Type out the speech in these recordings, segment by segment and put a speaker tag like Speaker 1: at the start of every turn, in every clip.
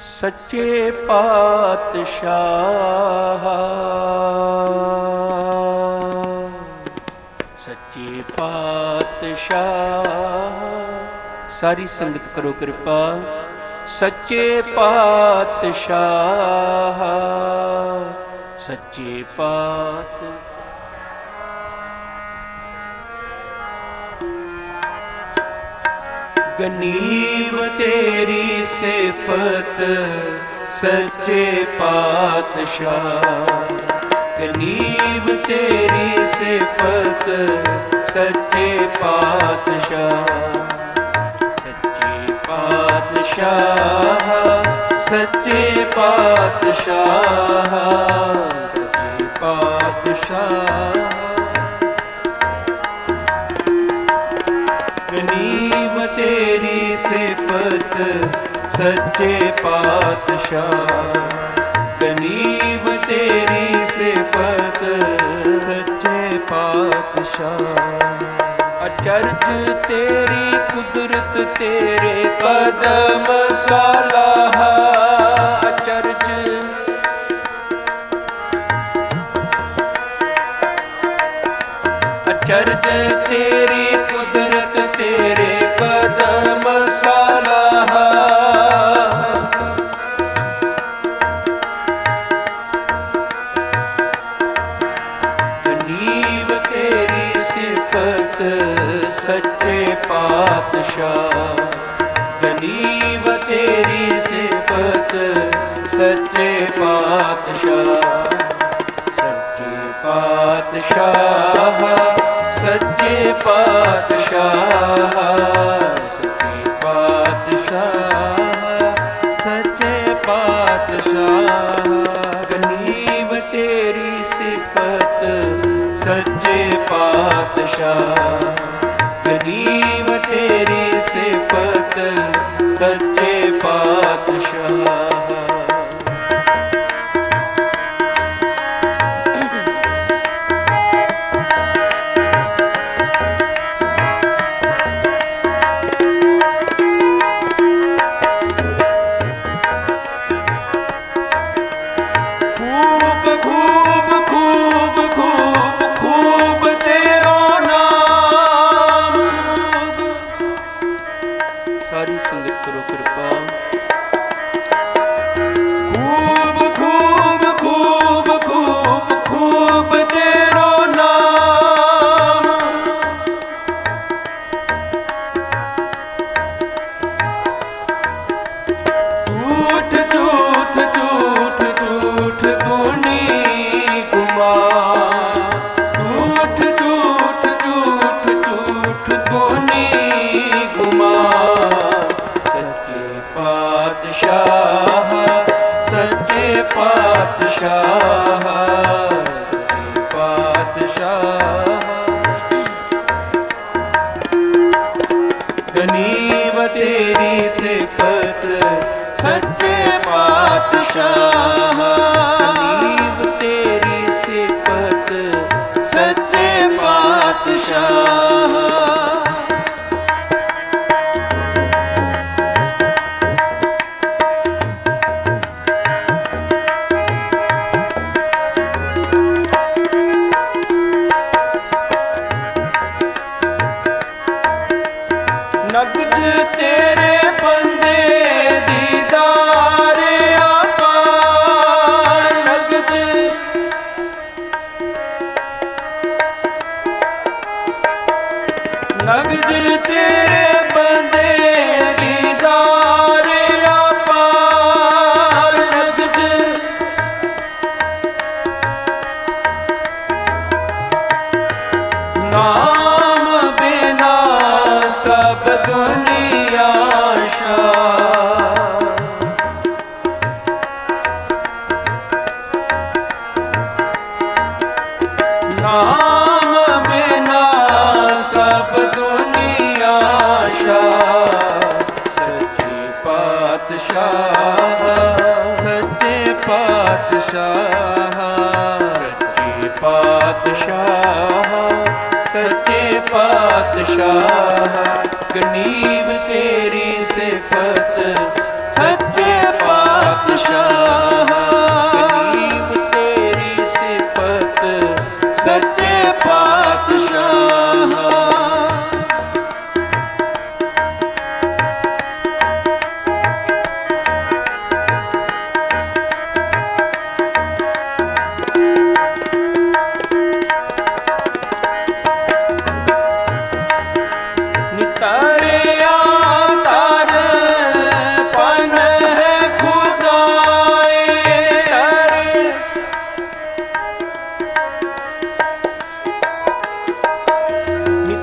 Speaker 1: ਸੱਚੇ ਪਾਤਸ਼ਾਹ। ਸੱਚੇ ਪਾਤਸ਼ਾਹ। ਸਾਰੀ ਸੰਗਤ ਕਰੋ ਕਿਰਪਾ। ਸੱਚੇ ਪਾਤਸ਼ਾਹ। ਸੱਚੇ ਪਾਤ ਗਨੀਵ ਤੇਰੀ ਸਿਫਤ, ਸੱਚੇ ਪਾਤਸ਼ਾਹ। ਗਨੀਵ ਤੇਰੀ ਸਿਫਤ, ਸੱਚੇ ਪਾਤਸ਼ਾਹ। ਸੱਚੇ ਪਾਤਸ਼ਾਹ ਸੱਚੇ ਪਾਤਸ਼ਾਹ। ਸੱਚੇ ਪਾਤਸ਼ਾਹ। ਗਨੀਵ ਤੇਰੀ ਸਿਫਤ ਸੱਚੇ ਪਾਤਸ਼ਾਹ। ਗਨੀਵ ਤੇਰੀ ਸਿਫਤ ਸੱਚੇ ਪਾਤਸ਼ਾਹ। ਅਚਰਜ ਤੇਰੀ ਕੁਦਰਤ ਤੇਰੇ ਕਦਮ ਸਲਾਹ। ਅਚਰਜ ਅਚਰਜ ਤੇਰੀ ਕੁਦਰਤ ਤੇਰੇ ਪਾਤਸ਼ਾਹ ਗਨੀਬ ਤੇਰੀ ਸਿਫਤ, ਸੱਚੇ ਪਾਤਸ਼ਾਹ। ਸੱਚੇ ਪਾਤਸ਼ਾਹ ਸੱਚੇ ਪਾਤਸ਼ਾਹ। ਸੱਚੇ ਪਾਤਸ਼ਾਹ ਸੱਚੇ ਪਾਤਸ਼ਾਹ। ਗਨੀਬ ਤੇਰੀ ਸਿਫਤ, ਸੱਚੇ ਪਾਤਸ਼ਾਹ। ਗਨੀਵ ਤੇਰੀ ਸਿਫਤ ਸੱਚੇ ਪਾਤਸ਼ਾਹ। ਪਾਤਸ਼ਾਹ ਸੱਚੇ ਪਾਤਸ਼ਾਹ ਗਨੀਵ ਤੇਰੀ ਸਿਫਤ ਸੱਚੇ ਪਾਤਸ਼ਾਹ RAM ਸਭ ਦੁਨੀਆ ਸ਼ਾ ਸੱਚੇ ਪਾਤਸ਼ਾਹ ਸੱਚੇ ਪਾਤਸ਼ਾਹ ਸੱਚੇ ਪਾਤਸ਼ਾਹ ਸੱਚੇ ਪਾਤਸ਼ਾਹ ਗਨੀਬ ਤੇਰੀ ਸਿਫਤ ਸੱਚੇ ਪਾਤਸ਼ਾਹ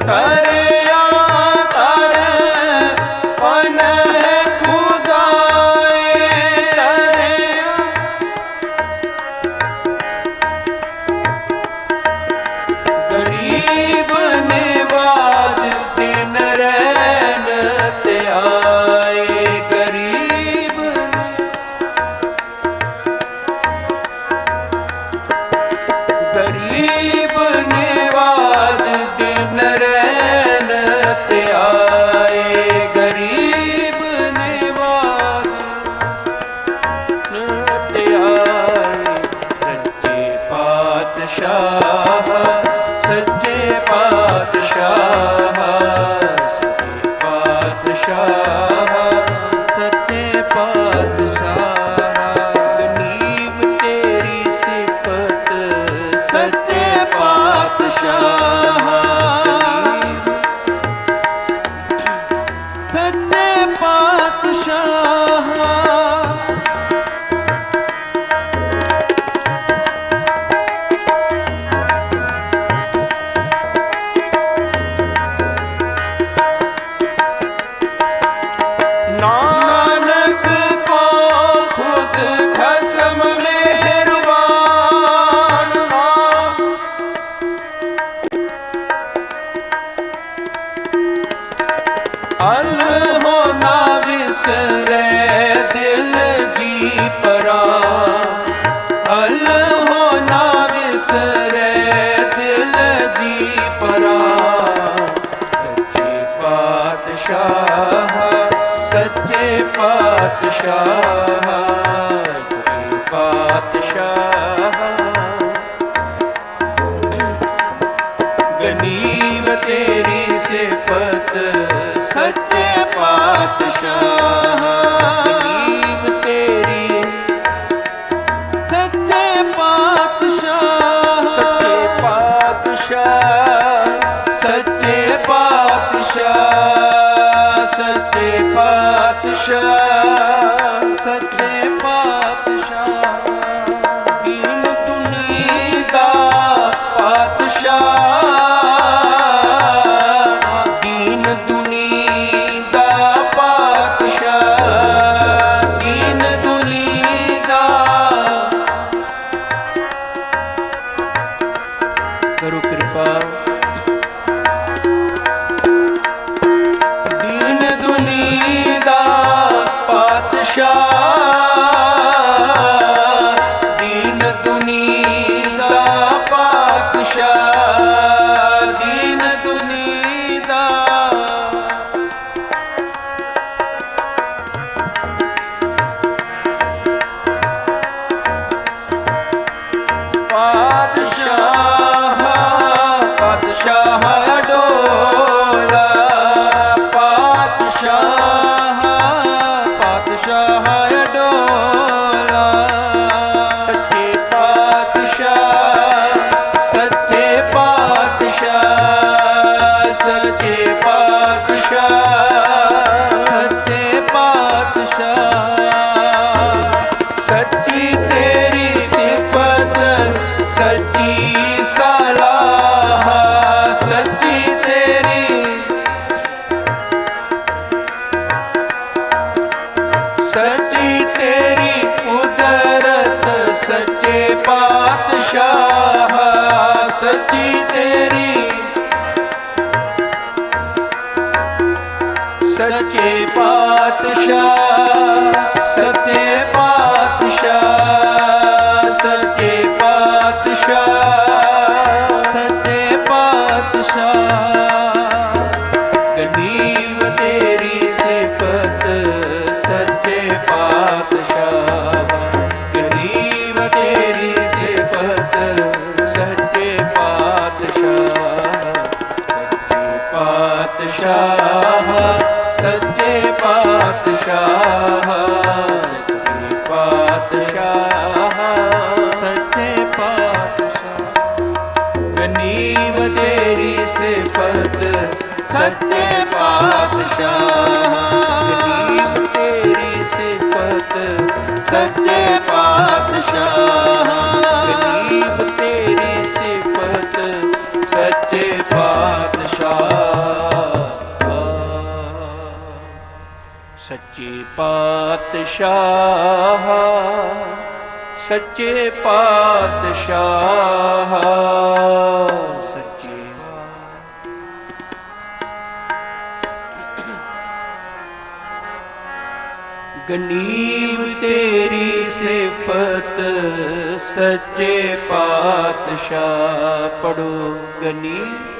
Speaker 1: 哎。ਪਾਤਸ਼ਾਹ ਸੱਚੇ ਪਾਤਸ਼ਾਹ ਸੱਚੇ ਪਾਤਸ਼ਾਹ ਸੱਚੇ ਪਾਤਸ਼ਾਹ। ਗਨੀਬ ਤੇਰੀ ਸਿਫਤ ਸੱਚੇ ਪਾਤਸ਼ਾਹ। ਸੱਚੇ ਪਾ ਪਾਤਸ਼ਾਹ ਸੱਚੇ ਪਾਤਸ਼ਾਹ ਸੱਚੇ ਪਾਤਸ਼ਾਹ। ਗਨੀਵ ਤੇਰੀ ਸਿਫਤ ਸੱਚੇ ਪਾਤਸ਼ਾਹ। ਪਾਤਸ਼ਾਹ ਦੁਨੀ ਦਾ ਪਾਤਸ਼ਾਹ ਦੁਨੀ ਦਾ। ਕਰੋ ਕਿਰਪਾ। ਦੀਨ ਦੁਨੀ ਦਾ ਪਾਤਸ਼ਾਹ ਸੱਚੇ ਪਾਤਸ਼ਾਹ ਸੱਚੀ ਤੇਰੀ। ਸੱਚੇ ਪਾਤਸ਼ਾਹ ਸੱਚੇ ਪਾਤਸ਼ਾਹ ਸੱਚੇ ਪਾਤਸ਼ਾਹ ਸੱਚੇ ਪਾਤਸ਼ਾਹ। ਸੱਚੇ ਪਾਤਸ਼ਾਹ ਸੱਚੇ ਪਾਤਸ਼ਾਹ ਸੱਚੇ ਗਨੀਮ ਤੇਰੀ ਸਿਫਤ ਸੱਚੇ ਪਾਤਸ਼ਾਹ ਪੜੋ ਗਨੀਮ।